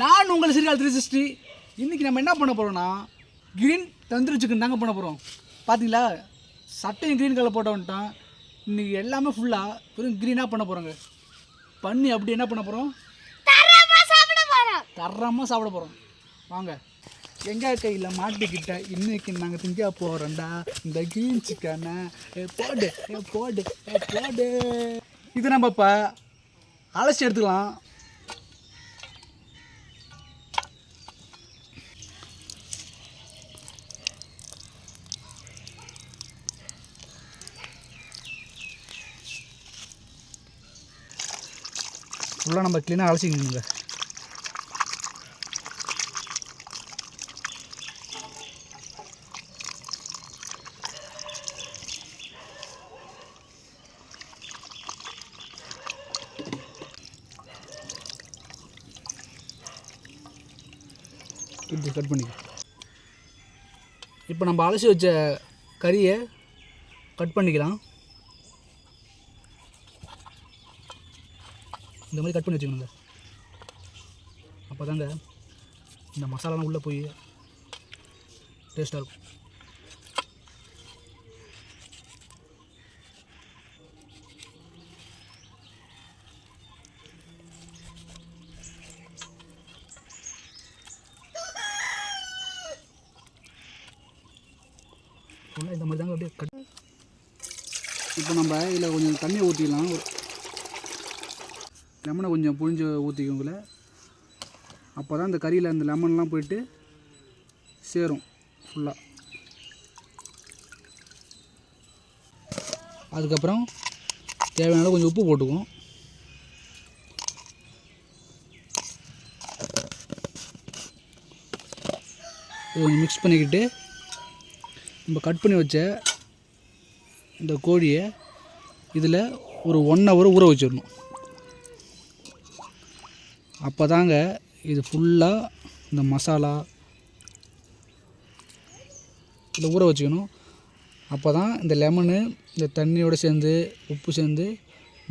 நான் உங்கள் சிறுகால் three sixty இன்றைக்கி நம்ம என்ன பண்ண போகிறோம்னா க்ரீன் தந்தூரி சிக்கன் தாங்க பண்ண போகிறோம் பார்த்தீங்களா சட்டையும் க்ரீன் கலர் போட்ட வந்துட்டான் இன்றைக்கி எல்லாமே ஃபுல்லாக வெறும் க்ரீனாக பண்ண போகிறோங்க பண்ணி அப்படி என்ன பண்ண போகிறோம் தரமாக சாப்பிட போகிறோம் வாங்க. எங்கள் கையில் மாட்டிக்கிட்ட இன்னைக்கு நாங்கள் திங்க போகிறோம்டா இந்த க்ரீன் சிக்கனை போடு போடு போடு. இது நம்ம இப்போ அலசி எடுத்துக்கலாம். ஃபுல்லாக நம்ம க்ளீனாக அலசிக்கணுங்க. இப்படி கட் பண்ணிக்க. இப்போ நம்ம அலசி வச்ச கறியை கட் பண்ணிக்கலாம். இந்த மாதிரி கட் பண்ணி வச்சுக்கணுங்க. அப்போ தாங்க இந்த மசாலாலாம் உள்ளே போய் டேஸ்ட்டாக இருக்கும். இந்த மாதிரி தாங்க அப்படியே கட் இப்போ நம்ம இதில் கொஞ்சம் தண்ணியை ஊற்றிக்கலாம் லெமனை கொஞ்சம் புழிஞ்சு ஊற்றிக்கோங்கள அப்போ தான் இந்த கறியில் அந்த லெமன்லாம் போயிட்டு சேரும் ஃபுல்லாக அதுக்கப்புறம் தேவையான கொஞ்சம் உப்பு போட்டுக்குவோம். கொஞ்சம் மிக்ஸ் பண்ணிக்கிட்டு நம்ம கட் பண்ணி வச்ச இந்த கோழியை இதில் ஒரு ஒன் ஹவர் ஊற வச்சிடணும். அப்போ தாங்க இது ஃபுல்லாக இந்த மசாலா இதை ஊற வச்சுக்கணும். அப்போ தான் இந்த லெமனு இந்த தண்ணியோடு சேர்ந்து உப்பு சேர்ந்து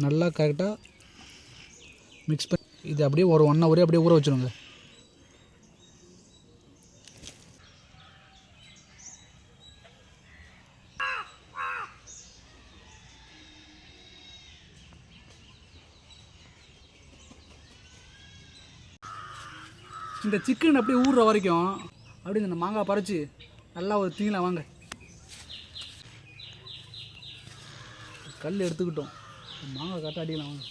நல்லா கரெக்டாக மிக்ஸ் பண்ணி இது அப்படியே ஒரு ஒன் ஹவரே அப்படியே ஊற வச்சுருங்க. இந்த சிக்கன் அப்படியே ஊறுற வரைக்கும் அப்படியே இந்த மாங்காய் பறித்து நல்லா ஒரு தீங்கலாம் வாங்க. கல் எடுத்துக்கிட்டோம். மாங்காய் கரெக்டாக அடிக்கலாம் வாங்க.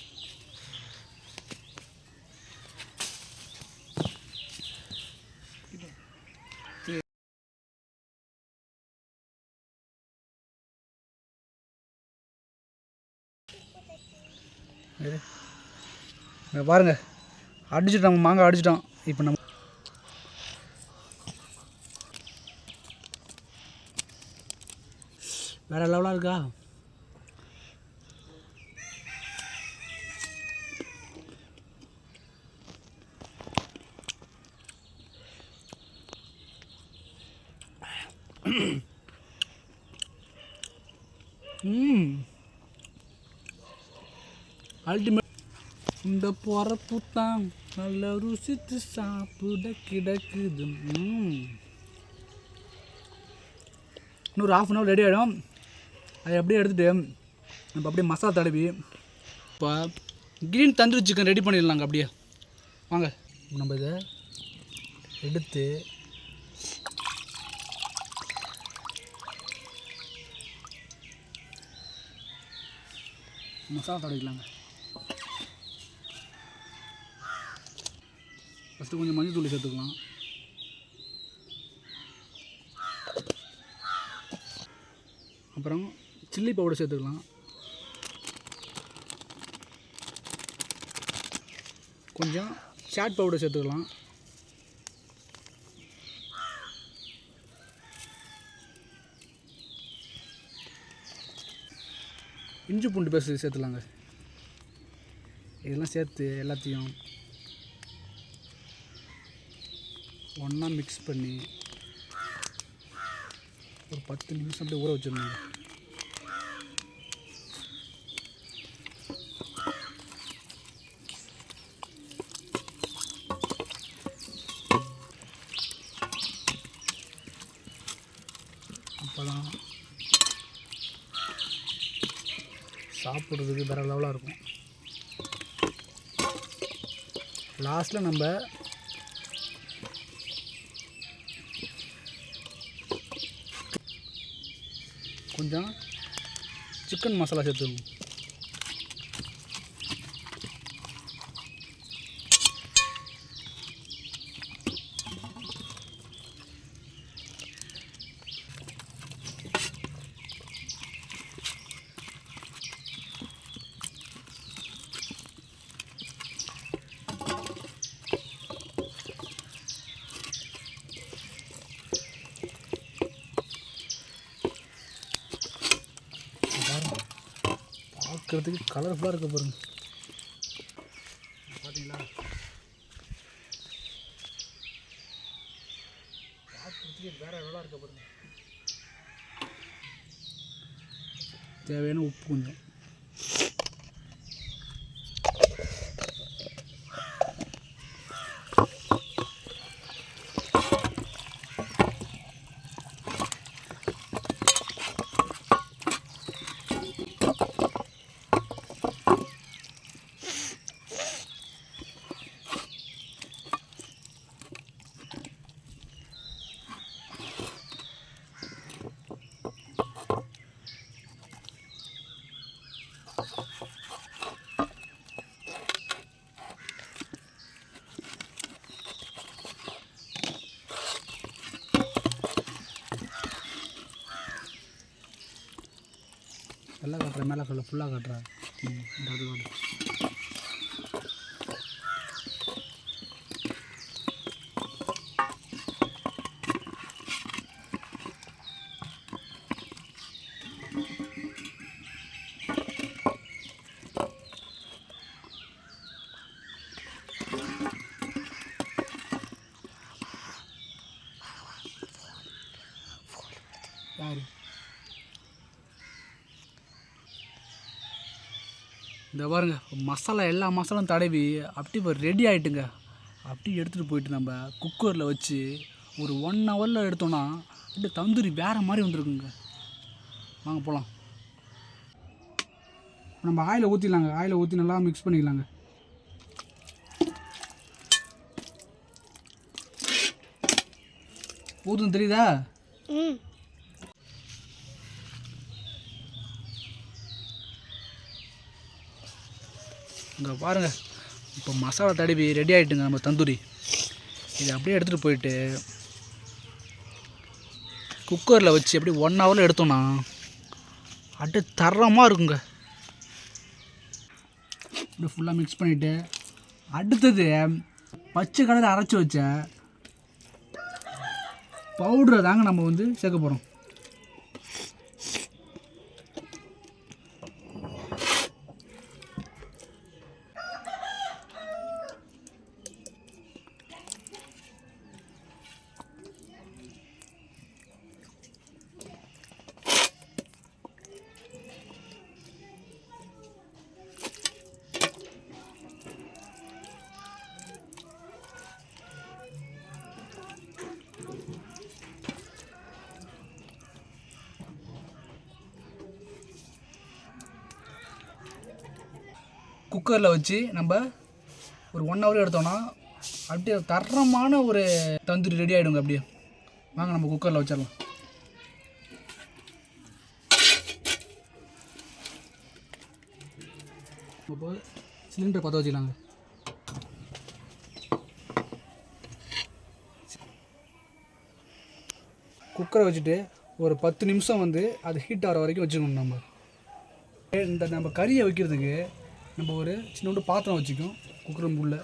இரு. பாருங்க. அடிச்சிட்டோம் மாங்காய் அடிச்சிட்டோம் இப்போ நம்ம வேற லெவலாக இருக்கா? அல்டிமேட் இந்த பொறப்பு தான். நல்ல ருசித்து சாப்பிட கிடக்குது. இன்னொரு ஆஃப் அன் ஹவர் ரெடி ஆகிடும் அதை அப்படியே எடுத்துகிட்டு நம்ம அப்படியே மசாலா தடவி இப்போ க்ரீன் தந்தூரி சிக்கன் ரெடி பண்ணிடலாங்க அப்படியே. வாங்க. நம்ம இதை எடுத்து மசாலா தடவிக்கலாங்க. ஃபஸ்ட்டு கொஞ்சம் மஞ்சள் தூள் சேர்த்துக்கலாம். அப்புறம் சில்லி பவுடர் சேர்த்துக்கலாம். கொஞ்சம் சாட் பவுடர் சேர்த்துக்கலாம். இஞ்சி பூண்டு பேஸ்ட் சேர்த்துலாங்க. இதெல்லாம் சேர்த்து எல்லாத்தையும் ஒன்றா மிக்ஸ் பண்ணி ஒரு பத்து நிமிஷம் அப்படியே ஊற வச்சிடணுங்க. போடுறதுக்கு வேறு லெவலாக இருக்கும். லாஸ்ட்டில் நம்ம கொஞ்சம் சிக்கன் மசாலா சேர்த்துக்கணும் பாருங்க பார்க்குறதுக்கு கலர்ஃபுல்லாக இருக்க பாருங்க. பார்த்தீங்களா பார்க்குறதுக்கு வேற லெவலாக இருக்க பாருங்க. தேவையான உப்பு கொஞ்சம். எல்லாம் காட்டுறேன் மேலே கல்ல ஃபுல்லாக காட்டுறேன் ம் இந்த அது இந்த பாருங்க மசாலா எல்லா மசாலாவும் தடவி அப்படி இப்போ ரெடி ஆகிட்டுங்க அப்படி எடுத்துகிட்டு போயிட்டு நம்ம குக்கரில் வச்சு ஒரு ஒன் ஹவரில் எடுத்தோன்னா அப்படியே தந்தூரி வேறு மாதிரி வந்துருக்குங்க. வாங்க போகலாம் நம்ம ஆயில் ஊற்றிடலாங்க ஆயிலை ஊற்றி நல்லா மிக்ஸ் பண்ணிக்கலாங்க. ஊற்றுன்னு தெரியுதா? ம். இங்கே பாருங்கள் இப்போ மசாலா தடவி ரெடி ஆகிட்டுங்க நம்ம தந்தூரி. இதை அப்படியே எடுத்துகிட்டு போயிட்டு குக்கரில் வச்சு அப்படியே ஒன் ஹவரில் எடுத்தோம்னா அப்படியே தரமாக இருக்குங்க. அப்படியே ஃபுல்லாக மிக்ஸ் பண்ணிவிட்டு அடுத்தது பச்சை கலரில் அரைச்சி வச்ச பவுடரை தாங்க நம்ம வந்து சேர்க்க போகிறோம் குக்கரில் வச்சு நம்ம ஒரு ஒன் ஹவர் எடுத்தோன்னா அப்படியே தரமான ஒரு தந்தூரி ரெடி ஆகிடுங்க அப்படியே. வாங்க நம்ம குக்கரில் வச்சிடலாம். இப்போ சிலிண்டர் பற்ற வச்சுக்கலாங்க. குக்கரை வச்சுட்டு ஒரு பத்து நிமிஷம் வந்து அது ஹீட் ஆகிற வரைக்கும் வச்சுக்கணும் நம்ம. இந்த நம்ம கறியை வைக்கிறதுக்கு நம்ம ஒரு சின்னோண்டு பாத்திரம் வச்சுக்கோம். குக்கர் உள்ள.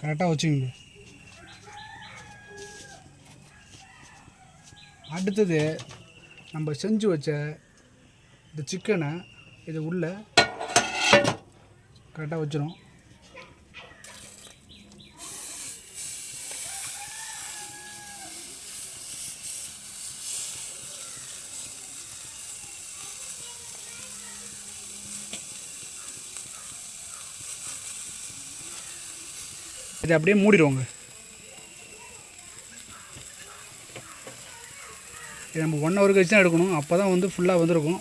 கரெக்டாக வச்சுக்கோங்க. அடுத்தது நம்ம செஞ்சு வச்ச இந்த சிக்கனை இது உள்ள கரெக்டாக வச்சிடும் இதை அப்படியே மூடிடுவோங்க. இது நம்ம ஒன் ஹவர் கழிச்சு தான் எடுக்கணும். அப்போ தான் வந்து ஃபுல்லாக வந்திருக்கும்.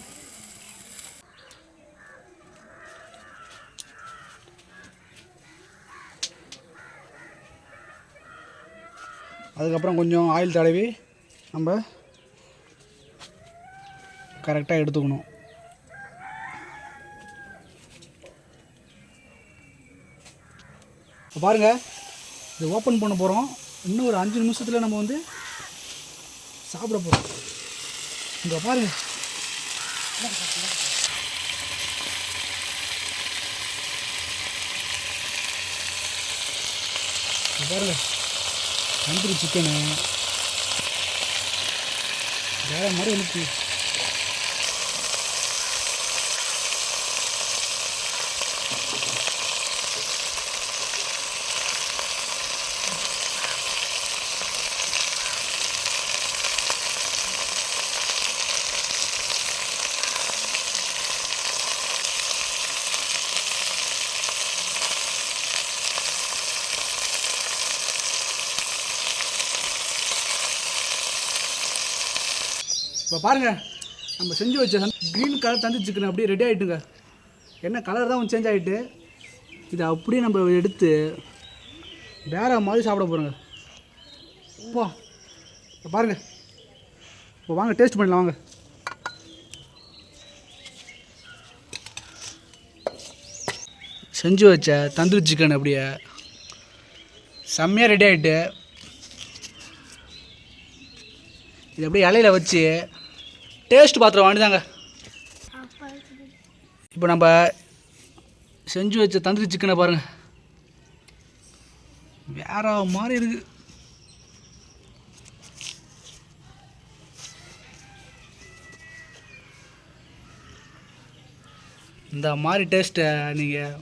அதுக்கப்புறம் கொஞ்சம் ஆயில் தடவி நம்ம கரெக்டாக எடுத்துக்கணும். இப்போ பாருங்கள் இது ஓப்பன் பண்ண போகிறோம் இன்னும் ஒரு அஞ்சு நிமிஷத்தில் நம்ம வந்து சாப்பிட போகிறோம் இங்கே பாருங்கள் பாருங்கள் பாருங்க. தந்தூரி சிக்கனு வேற மாதிரி எனக்கு இப்போ பாருங்கள் நம்ம செஞ்சு வச்ச க்ரீன் கலர் தந்து சிக்கன் அப்படியே ரெடி ஆகிட்டுங்க என்ன கலர் தான் சேஞ்ச் ஆகிட்டு இதை அப்படியே நம்ம எடுத்து வேற மாதிரி சாப்பிட போகிறோங்க இப்போ இப்போ பாருங்கள் இப்போ வாங்க டேஸ்ட் பண்ணலாம் வாங்க. செஞ்சு வச்ச தந்தூரி சிக்கன் அப்படியே செம்மையாக ரெடி ஆகிட்டு இது அப்படியே இலையில வச்சு டேஸ்ட் பாத்திரம் வாங்கிதாங்க. இப்போ நம்ம செஞ்சு வச்ச தந்தூரி சிக்கனை பாருங்க. வேற மாதிரி இருக்கு. இந்த மாதிரி டேஸ்ட்டை நீங்கள்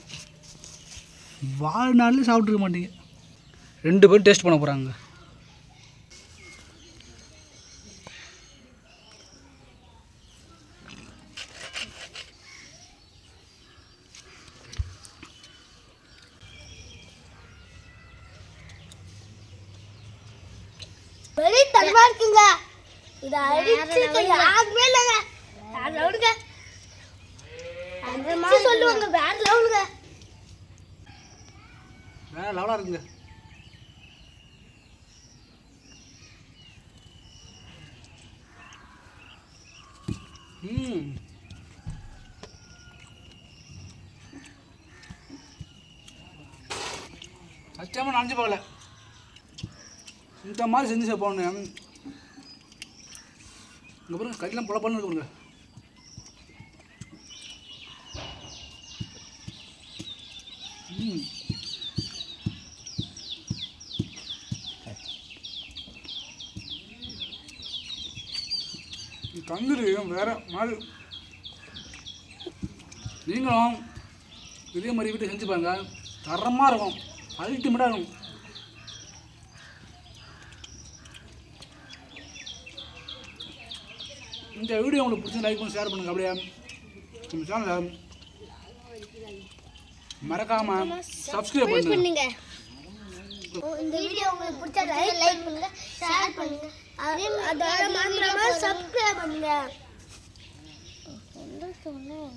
வாழ்நாளில் சாப்பிட்ருக்க மாட்டீங்க. ரெண்டு பேரும் டேஸ்ட் பண்ண போகிறாங்க வெளி தரமா இருக்குங்க இத அடிச்சு யாருமே இல்லைங்க வேற லெவலுங்க. அடிச்சு சொல்லுவாங்க வேற லெவலுங்க. வேற லெவலாக இருக்குங்க. ம். சத்தியமாக நினச்சி பார்க்கல. இந்த மாதிரி செஞ்சு சாப்பிடணும். இங்கே பாருங்கள் கையெல்லாம் பல பண்ணு இருக்குங்க ம். தந்தூரி வேற மாதிரி நீங்களும் இதே மாதிரி வீட்டு செஞ்சு பாருங்க. தரமாக இருக்கும். அல்டிமேட்டாக இருக்கும். இந்த வீடியோ உங்களுக்கு பிடிச்சி லைக் பண்ணி ஷேர் பண்ணுங்க அப்படியே. நம்ம சேனலை மறக்காமல் சப்ஸ்கிரைப் பண்ணுங்க. இந்த வீடியோ உங்களுக்கு பிடிச்சா லைக் பண்ணுங்க ஷேர் பண்ணுங்க. அதோட மறக்காம சப்ஸ்கிரைப் பண்ணுங்க. சொன்னேன்